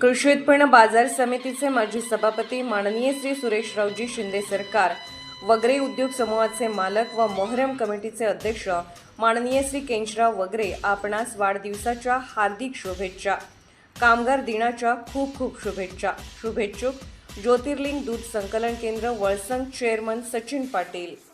कृषी उत्पन्न बाजार समितीचे माजी सभापती माननीय श्री सुरेशरावजी शिंदे सरकार वगैरे उद्योग समूहाचे मालक व मोहरम कमिटीचे अध्यक्ष माननीय श्री केंचराव वगैरे आपणास वाढदिवसाच्या हार्दिक शुभेच्छा कामगार दिनाच्या खूप खूप शुभेच्छा. शुभेच्छुक ज्योतिर्लिंग दूध संकलन केंद्र Valsang chairman Sachin Patil.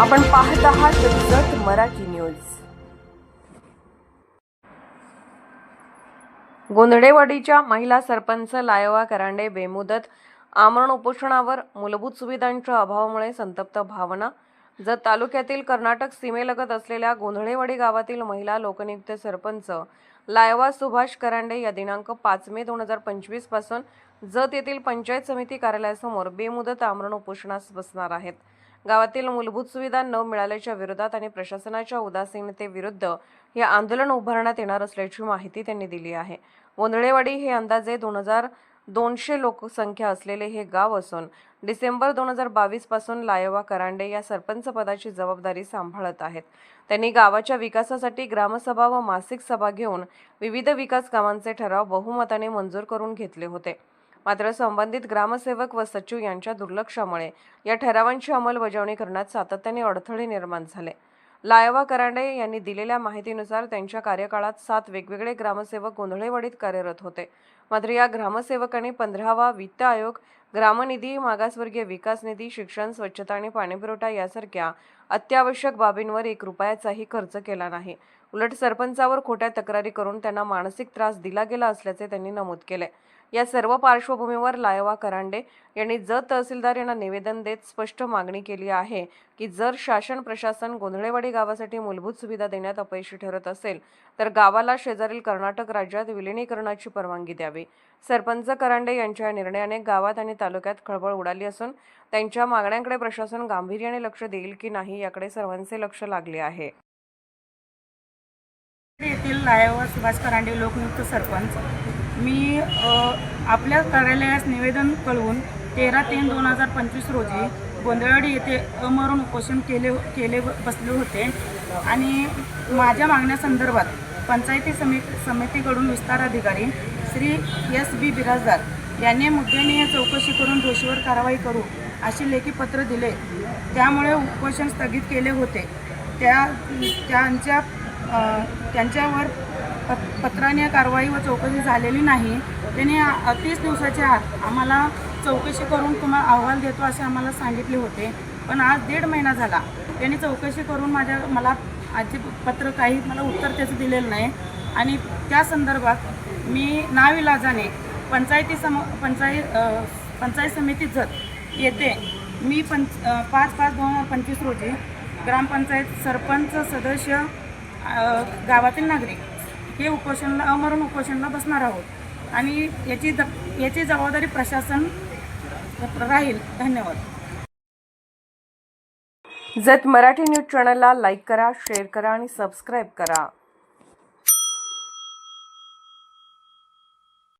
आपण पाहत आहात जत मराठी न्यूज. गोंधळेवाडीच्या महिला सरपंच लायवा करांडे बेमुदत आमरण उपोषणावर मूलभूत सुविधांच्या अभावामुळे संतप्त भावना. जत तालुक्यातील कर्नाटक सीमेलगत असलेल्या गोंधळेवाडी गावातील महिला लोकनियुक्त सरपंच लायवा सुभाष करांडे या दिनांक पाच मे दोन हजार पंचवीसपासून जत येथील पंचायत समिती कार्यालयासमोर बेमुदत आमरण उपोषणास बसणार आहेत. गावातील मूलभूत सुविधा न मिळाल्याच्या विरोधात आणि प्रशासनाच्या उदासीनतेविरुद्ध हे आंदोलन उभारण्यात येणार असल्याची माहिती त्यांनी दिली आहे. गोंधळेवाडी हे अंदाजे दोन हजार दोनशे लोकसंख्या असलेले हे गाव असून डिसेंबर दोन हजार बावीसपासून लायवा करांडे या सरपंच पदाची जबाबदारी सांभाळत आहेत. त्यांनी गावाच्या विकासासाठी ग्रामसभा व मासिक सभा घेऊन विविध विकास कामांचे ठराव बहुमताने मंजूर करून घेतले होते. मात्र संबंधित ग्रामसेवक व सचिव यांच्या दुर्लक्षामुळे या ठरावांची अंमलबजावणी करण्यात सातत्याने अडथळे निर्माण झाले. लायवा करांडे यांनी दिलेल्या माहितीनुसार त्यांच्या कार्यकाळात सात वेगवेगळे ग्रामसेवक गोंधळेवाडीत कार्यरत होते. मात्र या ग्रामसेवकांनी पंधरावा वित्त आयोग ग्रामनिधी मागासवर्गीय विकास निधी शिक्षण स्वच्छता आणि पाणीपुरवठा यासारख्या अत्यावश्यक बाबींवर एक रुपयाचाही खर्च केला नाही. उलट सरपंचावर खोट्या तक्रारी करून त्यांना मानसिक त्रास दिला गेला असल्याचे त्यांनी नमूद केले. या सर्व पार्श्वभूमीवर लायवा करांडे यांनी जत तहसीलदार यांना निवेदन देत स्पष्ट मागणी केली आहे की जर शासन प्रशासन गोंधळेवाडी गावासाठी मूलभूत सुविधा देण्यात अपयशी ठरत असेल तर गावाला शेजारील कर्नाटक राज्यात विलिनीकरणाची परवानगी द्यावी. सरपंच करांडे यांच्या या निर्णयाने गावात आणि तालुक्यात खळबळ उडाली असून त्यांच्या मागण्यांकडे प्रशासन गांभीर्याने लक्ष देईल की नाही याकडे सर्वांचे लक्ष लागले आहे. येथील लायवा सुभाष करांडे लोकनियुक्त सरपंच. मी आपल्या कार्यालयास निवेदन कळवून तेरा तीन दोन हजार पंचवीस रोजी गोंधळवाडी येथे अमरण उपोषण केले केले बसले होते. आणि माझ्या मागण्यासंदर्भात पंचायती समिती समितीकडून विस्तार अधिकारी श्री एस बी बिराजदार यांनी मुद्द्याने चौकशी करून दोषीवर कारवाई करू असे लेखी पत्र दिले. त्यामुळे उपोषण स्थगित केले होते. त्या त्यांच्या त्यांच्यावर प- पत्राने कारवाई व चौकशी झालेली नाही. त्याने तीस दिवसाच्या आत आम्हाला चौकशी करून तुम्हाला अहवाल देतो असे आम्हाला सांगितले होते. पण आज दीड महिना झाला. त्याने चौकशी करून माझ्या मला आजचे पत्र काही मला उत्तर त्याचं दिलेलं नाही. आणि त्या संदर्भात मी नाविलाजाने पंचायती सम पंचायत पंचायत समिती जत येते मी पंच पाच पाच दोन हजार पंचवीस रोजी ग्रामपंचायत सरपंच सदस्य गावातील नागरिक हे उपोषणला अमरण उपोषणला बसणार आहोत. आणि याची द याची जबाबदारी प्रशासन राहील. धन्यवाद. जत मराठी न्यूज चॅनलला लाईक करा शेअर करा आणि सबस्क्राईब करा.